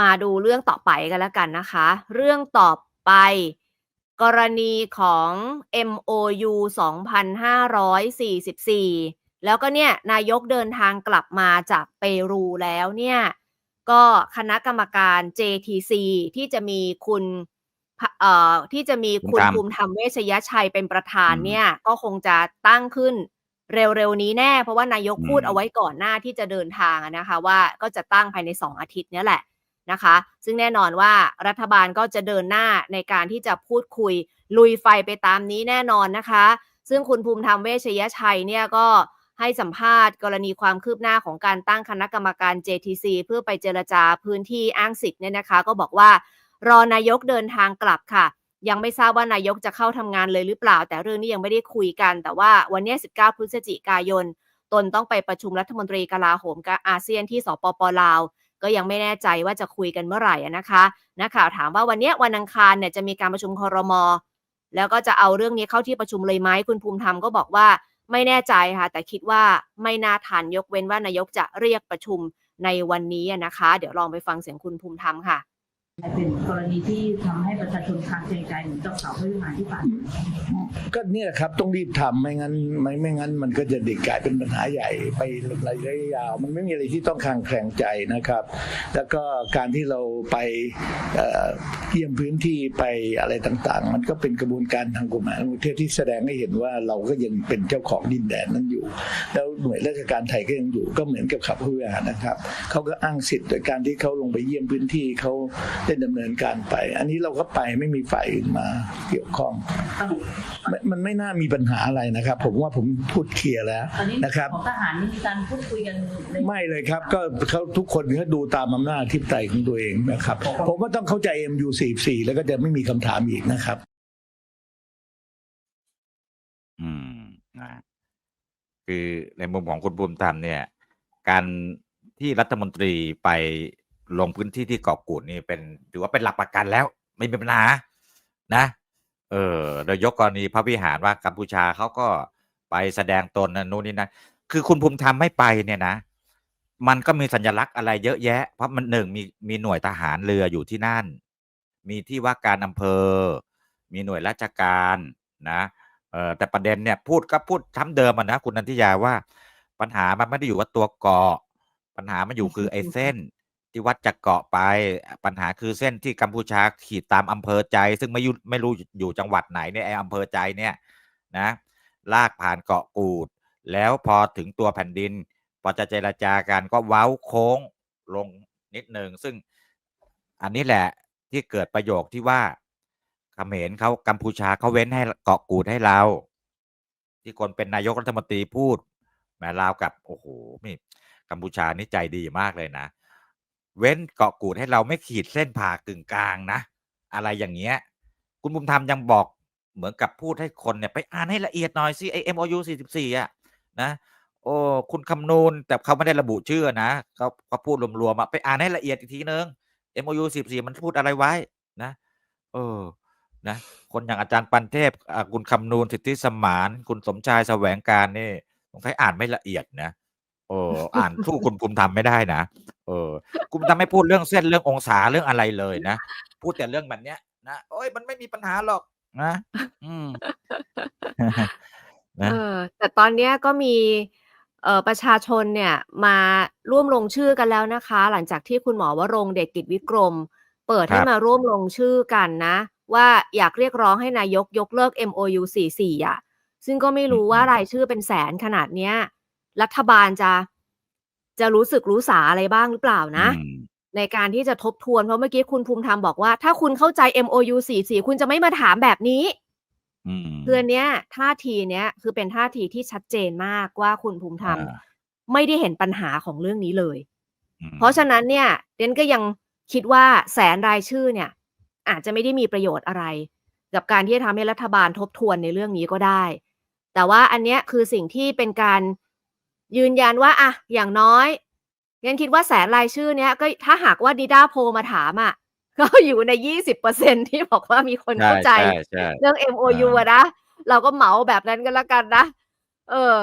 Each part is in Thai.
มาดูเรื่องต่อไปกันแล้วกันนะคะ เรื่องต่อไป กรณีของ MOU 2544 แล้วก็เนี่ย นายกเดินทางกลับมาจากเปรูแล้วเนี่ย ก็คณะกรรมการ JTC ที่จะมีคุณพะเอ่อที่จะมีคุณภูมิธรรมภูมิธรรมเวชยชัยเป็นประธานอืมเนี่ย ก็คงจะตั้งขึ้นเร็วๆนี้แน่ เพราะว่านายกอืมพูดเอาไว้ก่อนหน้าที่จะเดินทางอะนะคะ ว่าก็จะตั้งภายใน2อาทิตย์เนี้แหละ นะคะ ซึ่งแน่นอนว่ารัฐบาลก็จะเดินหน้าในการที่จะพูดคุยลุยไฟไปตามนี้แน่นอนนะคะ ซึ่งคุณภูมิธรรมเวชยชัยเนี่ยก็ให้สัมภาษณ์กรณีความคืบหน้าของการตั้งคณะกรรมการ JTC เพื่อไปเจรจาพื้นที่อ้างสิทธิ์เนี่ยนะคะ ก็บอกว่ารอนายกเดินทางกลับค่ะ ยังไม่ทราบว่านายกจะเข้าทำงานเลยหรือเปล่า แต่เรื่องนี้ยังไม่ได้คุยกัน แต่ว่าวันนี้ 19 พฤศจิกายน ตนต้องไปประชุมรัฐมนตรีกลาโหมกับอาเซียนที่สปปลาว ก็ยังไม่แน่ใจว่าจะคุยกันเมื่อไหร่อะนะคะนักข่าวถามว่าวันนี้วันอังคารเนี่ยจะมีการประชุมคอรมอแล้วก็จะเอาเรื่องนี้เข้าที่ประชุมเลยไหมคุณภูมิธรรมก็บอกว่าไม่แน่ใจค่ะ แต่คิดว่าไม่น่าทันยกเว้นว่านายกจะเรียกประชุมในวันนี้นะคะ เดี๋ยวลองไปฟังเสียงคุณภูมิธรรมค่ะ เป็นกรณีที่ทำให้ประชาชนคลางเกรงใจเหมือนกับเสาพระวิหารที่ผ่านมาก็เนี่ยครับต้องรีบทำไม่งั้นไม่ไม่งั้น มันก็จะเด็กกลายเป็นปัญหาใหญ่ไประยะยาว มันไม่มีอะไรที่ต้องคางแคลงใจนะครับ แล้วก็การที่เราไปเยี่ยมพื้นที่ไปอะไรต่างๆ มันก็เป็นกระบวนการทางกฎหมายประเทศที่แสดงให้เห็นว่าเราก็ยังเป็นเจ้าของดินแดนนั้นอยู่ แล้วหน่วยราชการไทยก็ยังอยู่ก็เหมือนกับขับผู้บริหารนะครับเขาก็อ้างสิทธิ์โดยการที่เขาลงไปเยี่ยมพื้นที่เขาได้ดำเนินการไป อันนี้เราก็ไปไม่มีฝ่ายอื่นมาเกี่ยวข้องสรุปมันมันไม่น่ามีปัญหาอะไรนะครับ ผมว่าผมพูดเคลียร์แล้วตอนนี้นะครับของทหารนี่มีการพูดคุยกันในไม่เลยครับ ก็เขาทุกคนเขาดูตามอำนาจที่ไตยของตัวเองนะครับ ผมว่าต้องเข้าใจ MU 44 แล้วก็จะไม่มีคำถามอีกนะครับ อืมนะคือในมุมของคุณภูมิธรรมเนี่ย การที่รัฐมนตรีไป ลงพื้นที่ที่เกาะกูดนี่เป็นถือว่าเป็นหลักประกันแล้ว ไม่มีปัญหานะ เออโดยยกกรณีพระวิหารว่ากัมพูชาเขาก็ไปแสดงตนนู่นนี่นะคือคุณภูมิธรรมไม่ไปเนี่ยนะ มันก็มีสัญลักษณ์อะไรเยอะแยะ เพราะมันหนึ่งมีมีหน่วยทหารเรืออยู่ที่นั่น มีที่ว่าการอำเภอ มีหน่วยราชการนะเออแต่ประเด็นเนี่ยพูดก็พูดซ้ำเดิมนะคุณนันทิยาว่า ปัญหามันไม่ได้อยู่ว่าตัวเกาะ ปัญหามันอยู่คือไอ้เส้น ที่วัดจากเกาะไปปัญหาคือเส้นที่กัมพูชาขีดตามอำเภอใจ ซึ่งไม่ยู่ไม่รู้อยู่จังหวัดไหนเนี่ยไออำเภอใจเนี่ยนะลากผ่านเกาะกูด แล้วพอถึงตัวแผ่นดินพอจะเจรจากันก็เว้าโค้งลงนิดหนึ่งซึ่งอันนี้แหละที่เกิดประโยคที่ว่าเขมรเขากัมพูชาเขาเว้นให้เกาะกูดให้เรา ที่คนเป็นนายกรัฐมนตรีพูดแม้ลาวกับโอ้โหนี่กัมพูชานี่ใจดีมากเลยนะ เว้นเกาะกูดให้เราไม่ขีดเส้นผ่ากึ่งกลางนะ อะไรอย่างเงี้ย คุณบุญธรรมยังบอกเหมือนกับพูดให้คนเนี่ยไปอ่านให้ละเอียดหน่อยสิไอ MOU 44อะนะโอ้คุณคำนูนแต่เขาไม่ได้ระบุชื่อนะเขาเขาพูดรวมๆอะไปอ่านให้ละเอียดอีกทีนึง MOU 44มันพูดอะไรไว้นะเออนะคนอย่างอาจารย์ปันเทพอ่าคุณคำนูนสิทธิสมาน คุณสมชายแสวงการนี่สงสัยอ่านไม่ละเอียดนะ เอออ่านสู้คุณภูมิธรรมไม่ได้นะเออคุณภูมิธรรมไม่พูดเรื่องเส้นเรื่ององศาเรื่องอะไรเลยนะพูดแต่เรื่องแบบเนี้ยนะโอ้ยมันไม่มีปัญหาหรอกนะอืมนะเออแต่ตอนเนี้ยก็มีเอ่อประชาชนเนี่ยมาร่วมลงชื่อกันแล้วนะคะ หลังจากที่คุณหมอวรงค์เดชกิจวิกรม เปิดคให้รับมาร่วมลงชื่อกันนะ ว่าอยากเรียกร้องให้นายกยกเลิก MOU 44อะซึ่งก็ไม่รู้ว่ารายชื่อเป็นแสนขนาดเนี้ย รัฐบาลจะ จะรู้สึกรู้สาอะไรบ้างหรือเปล่านะอืมในการที่จะทบทวนเพราะเมื่อกี้คุณภูมิธรรมบอกว่า ถ้าคุณเข้าใจ MOU 44 คุณจะไม่มาถามแบบนี้อืมคืออันเนี้ยท่าทีเนี้ยคือเป็นท่าทีที่ชัดเจนมากว่าคุณภูมิธรรมอ่าไม่ได้เห็นปัญหาของเรื่องนี้เลยอืมเพราะฉะนั้นเนี่ยเดนก็ยังคิดว่าแสนรายชื่อเนี่ย อาจจะไม่ได้มีประโยชน์อะไร กับการที่จะทำให้รัฐบาลทบทวนในเรื่องนี้ก็ได้ แต่ว่าอันเนี้ยคือสิ่งที่เป็นการ ยืนยันว่าอะอย่างน้อยงั้นคิดว่าแสนรายชื่อเนี้ยก็ถ้าหากว่าดีด้าโพลมาถามอะก็อยู่ในยี่สิบเปอร์เซ็นที่บอกว่ามีคนใช่เข้าใจใช่ใช่เรื่อง MOU อ่าอะนะเราก็เหมาแบบนั้นกันละกันนะ เออ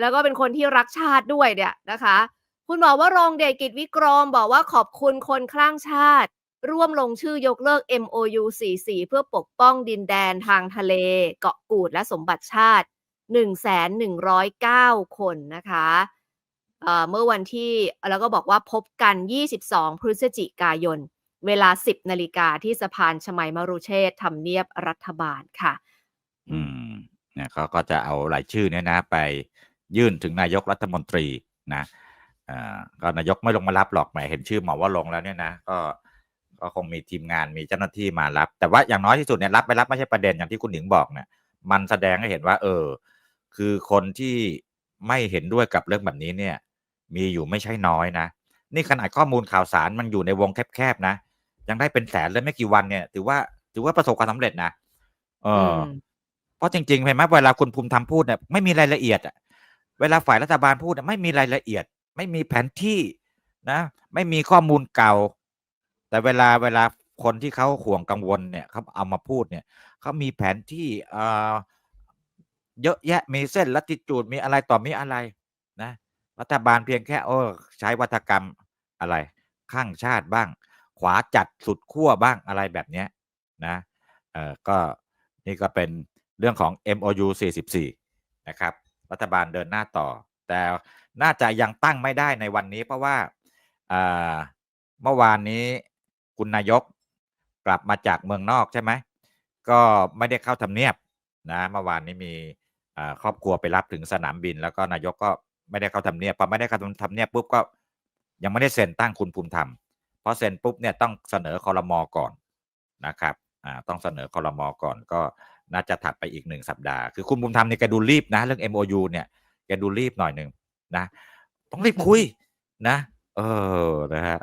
แล้วก็เป็นคนที่รักชาติด้วยเนี่ยนะคะ คุณหมอวรงค์เดชกิจวิกรมบอกว่าขอบคุณคนคลั่งชาติ ร่วมลงชื่อยกเลิก MOU 44 เพื่อปกป้องดินแดนทางทะเล เกาะกูดและสมบัติชาติ 1,109 คนนะคะเออเมื่อวันที่แล้วก็บอกว่าพบกัน 22 พฤศจิกายน เวลา 10 นาฬิกาที่สะพานชมัยมรุเชษทำเนียบรัฐบาลค่ะ อืมเนี่ยเขาก็จะเอารายชื่อเนี่ยนะ ไปยื่นถึงนายกรัฐมนตรีนะอ่าก็นายกไม่ลงมารับหรอกแหมเห็นชื่อหมอว่าลงแล้วเนี่ยนะก็ก็คงมีทีมงานมีเจ้าหน้าที่มารับ แต่ว่าอย่างน้อยที่สุดเนี่ยรับไปรับไม่ใช่ประเด็นอย่างที่คุณหนิงบอกเนี่ยมันแสดงให้เห็นว่า เออ คือคนที่ไม่เห็นด้วยกับเรื่องแบบนี้เนี่ย มีอยู่ไม่ใช่น้อยนะ นี่ขนาดข้อมูลข่าวสารมันอยู่ในวงแคบๆนะ ยังได้เป็นแสนเลยไม่กี่วันเนี่ย ถือว่าถือว่าประสบความสำเร็จนะเอออมเพราะจริงๆเห็นไหมเวลาคุณภูมิธรรมพูดเนี่ยไม่มีรายละเอียดอะเวลาฝ่ายรัฐบาลพูดเนี่ยไม่มีรายละเอียด ไม่มีแผนที่นะ ไม่มีข้อมูลเก่า แต่เวลาเวลาคนที่เขาห่วงกังวลเนี่ยเขาเอามาพูดเนี่ยเขามีแผนที่เอ่อ เยอะแยะมีเส้นลัติจูดมีอะไรต่อมีอะไรนะรัฐบาลเพียงแค่โอ้ใช้วัฒกรรมอะไร ข้างชาติบ้าง ขวาจัดสุดขั้วบ้างอะไรแบบเนี้ยนะเออก็นี่ก็เป็นเรื่องของ MOU 44 นะครับ รัฐบาลเดินหน้าต่อ แต่น่าจะยังตั้งไม่ได้ในวันนี้เพราะว่าเมื่อวานนี้คุณนายกกลับมาจากเมืองนอกใช่ไหมก็ไม่ได้เข้าทำเนียบนะเมื่อวานนี้มี ครอบครัวไปรับถึงสนามบิน แล้วก็นายกก็ไม่ได้เข้าทำเนียบพอไม่ได้เข้าทำเนียบปุ๊บก็ยังไม่ได้เซ็นตั้งคุณภูมิธรรมพอเซ็นปุ๊บเนี่ยต้องเสนอคอรมอก่อนนะครับอ่าต้องเสนอคอรมอก่อนก็น่าจะถัดไปอีกหนึ่งสัปดาห์ คือคุณภูมิธรรมเนี่ยแกดูรีบนะ เรื่อง MOU เนี่ยแกดูรีบหน่อยหนึ่งนะ ต้องรีบคุยนะ เออนะฮะ